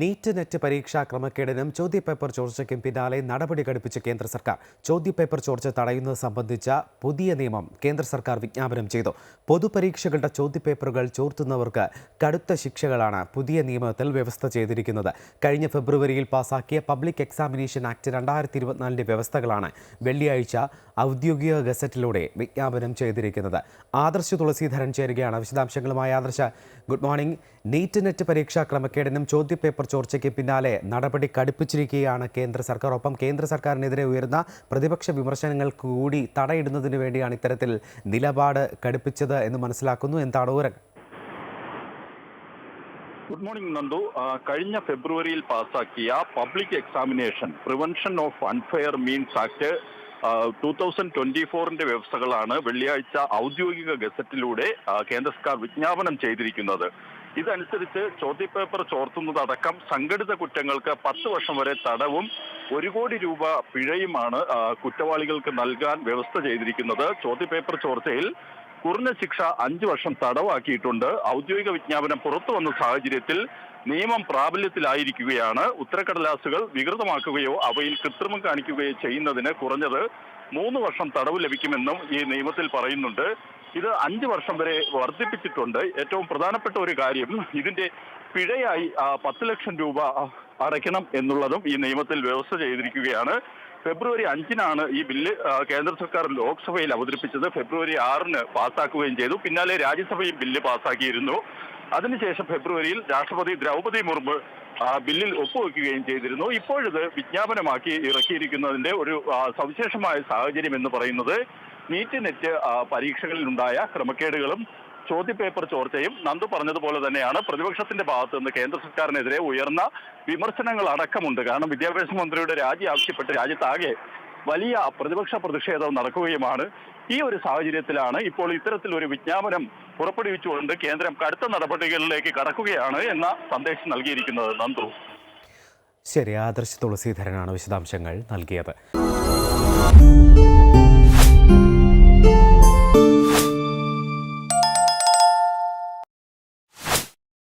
NEET net പരീക്ഷാ ക്രമക്കേടിനും ചോദ്യപേപ്പർ ചോർച്ചയ്ക്കും പിന്നാലെ നടപടി ഘടിപ്പിച്ച കേന്ദ്ര സർക്കാർ. ചോദ്യപേപ്പർ ചോർച്ച തടയുന്നത് സംബന്ധിച്ച പുതിയ നിയമം കേന്ദ്ര സർക്കാർ വിജ്ഞാപനം ചെയ്തു. പൊതുപരീക്ഷകളുടെ ചോദ്യപേപ്പറുകൾ ചോർത്തുന്നവർക്ക് കടുത്ത ശിക്ഷകളാണ് പുതിയ നിയമത്തിൽ വ്യവസ്ഥ ചെയ്തിരിക്കുന്നത്. കഴിഞ്ഞ ഫെബ്രുവരിയിൽ പാസാക്കിയ പബ്ലിക് എക്സാമിനേഷൻ ആക്ട് രണ്ടായിരത്തി ഇരുപത്തിനാലിന്റെ വ്യവസ്ഥകളാണ് വെള്ളിയാഴ്ച ഔദ്യോഗിക ഗസറ്റിലൂടെ വിജ്ഞാപനം ചെയ്തിരിക്കുന്നത്. ആദർശ് തുളസീധരൻ ചേരുകയാണ് വിശദാംശങ്ങളുമായി. ആദർശ ഗുഡ് മോർണിംഗ്. നീറ്റ് നെറ്റ് പരീക്ഷാ ക്രമക്കേടിനും ചോദ്യപേപ്പർ ചോർച്ചയ്ക്ക് പിന്നാലെ നടപടി കടുപ്പിച്ചിരിക്കുകയാണ് കേന്ദ്ര സർക്കാർ. ഒപ്പം കേന്ദ്ര സർക്കാരിനെതിരെ ഉയർന്ന പ്രതിപക്ഷ വിമർശനങ്ങൾ കൂടി തടയിടുന്നതിന് വേണ്ടിയാണ് ഇത്തരത്തിൽ നിലപാട് കടുപ്പിച്ചത് എന്ന് മനസ്സിലാക്കുന്നു. എന്താണ് ഓരോ ഗുഡ് മോർണിംഗ് നന്ദു കഴിഞ്ഞ ഫെബ്രുവരിയിൽ പാസാക്കിയ public examination prevention of unfair means act two thousand twenty ഫോറിന്റെ വ്യവസ്ഥകളാണ് വെള്ളിയാഴ്ച ഔദ്യോഗിക ഗസറ്റിലൂടെ കേന്ദ്ര സർക്കാർ വിജ്ഞാപനം ചെയ്തിരിക്കുന്നത്. ഇതനുസരിച്ച് ചോദ്യപേപ്പർ ചോർത്തുന്നതടക്കം സംഘടിത കുറ്റങ്ങൾക്ക് പത്ത് വർഷം വരെ തടവും ഒരു കോടി രൂപ പിഴയുമാണ് കുറ്റവാളികൾക്ക് നൽകാൻ വ്യവസ്ഥ ചെയ്തിരിക്കുന്നത്. ചോദ്യപേപ്പർ ചോർച്ചയിൽ കുറഞ്ഞ ശിക്ഷ അഞ്ചു വർഷം തടവാക്കിയിട്ടുണ്ട്. ഔദ്യോഗിക വിജ്ഞാപനം പുറത്തു വന്ന സാഹചര്യത്തിൽ നിയമം പ്രാബല്യത്തിലായിരിക്കുകയാണ്. ഉത്തരക്കടലാസുകൾ വികൃതമാക്കുകയോ അവയിൽ കൃത്രിമം കാണിക്കുകയോ ചെയ്യുന്നതിന് കുറഞ്ഞത് മൂന്ന് വർഷം തടവ് ലഭിക്കുമെന്നും ഈ നിയമത്തിൽ പറയുന്നുണ്ട്. ഇത് അഞ്ച് വർഷം വരെ വർദ്ധിപ്പിച്ചിട്ടുണ്ട്. ഏറ്റവും പ്രധാനപ്പെട്ട ഒരു കാര്യം ഇതിന്റെ പിഴയായി പത്ത് ലക്ഷം രൂപ അടയ്ക്കണം എന്നുള്ളതും ഈ നിയമത്തിൽ വ്യവസ്ഥ ചെയ്തിരിക്കുകയാണ്. ഫെബ്രുവരി അഞ്ചിനാണ് ഈ ബില്ല് കേന്ദ്ര സർക്കാർ ലോക്സഭയിൽ അവതരിപ്പിച്ചത്. ഫെബ്രുവരി ആറിന് പാസ്സാക്കുകയും ചെയ്തു. പിന്നാലെ രാജ്യസഭയും ബില്ല് പാസ്സാക്കിയിരുന്നു. അതിനുശേഷം ഫെബ്രുവരിയിൽ രാഷ്ട്രപതി ദ്രൗപദി മുർമു ബില്ലിൽ ഒപ്പുവെക്കുകയും ചെയ്തിരുന്നു. ഇപ്പോഴിത് വിജ്ഞാപനമാക്കി ഇറക്കിയിരിക്കുന്നതിന്റെ ഒരു സവിശേഷമായ സാഹചര്യം എന്ന് പറയുന്നത് നീറ്റ് നെറ്റ് പരീക്ഷകളിലുണ്ടായ ക്രമക്കേടുകളും ചോദ്യപേപ്പർ ചോർച്ചയും നന്ദു പറഞ്ഞതുപോലെ തന്നെയാണ് പ്രതിപക്ഷത്തിന്റെ ഭാഗത്ത് നിന്ന് കേന്ദ്ര സർക്കാരിനെതിരെ ഉയർന്ന വിമർശനങ്ങൾ അടക്കമുണ്ട്. കാരണം വിദ്യാഭ്യാസ മന്ത്രിയുടെ രാജി ആവശ്യപ്പെട്ട് രാജ്യത്താകെ വലിയ പ്രതിപക്ഷ പ്രതിഷേധം നടക്കുകയുമാണ്. ഈ ഒരു സാഹചര്യത്തിലാണ് ഇപ്പോൾ ഇത്തരത്തിൽ ഒരു വിജ്ഞാപനം പുറപ്പെടുവിച്ചുകൊണ്ട് കേന്ദ്രം കടുത്ത നടപടികളിലേക്ക് കടക്കുകയാണ് എന്ന സന്ദേശം നൽകിയിരിക്കുന്നത് നന്ദു. ശരി ആദർശ് തുളസീധരനാണ് വിശദാംശങ്ങൾ നൽകിയത്. Thank you.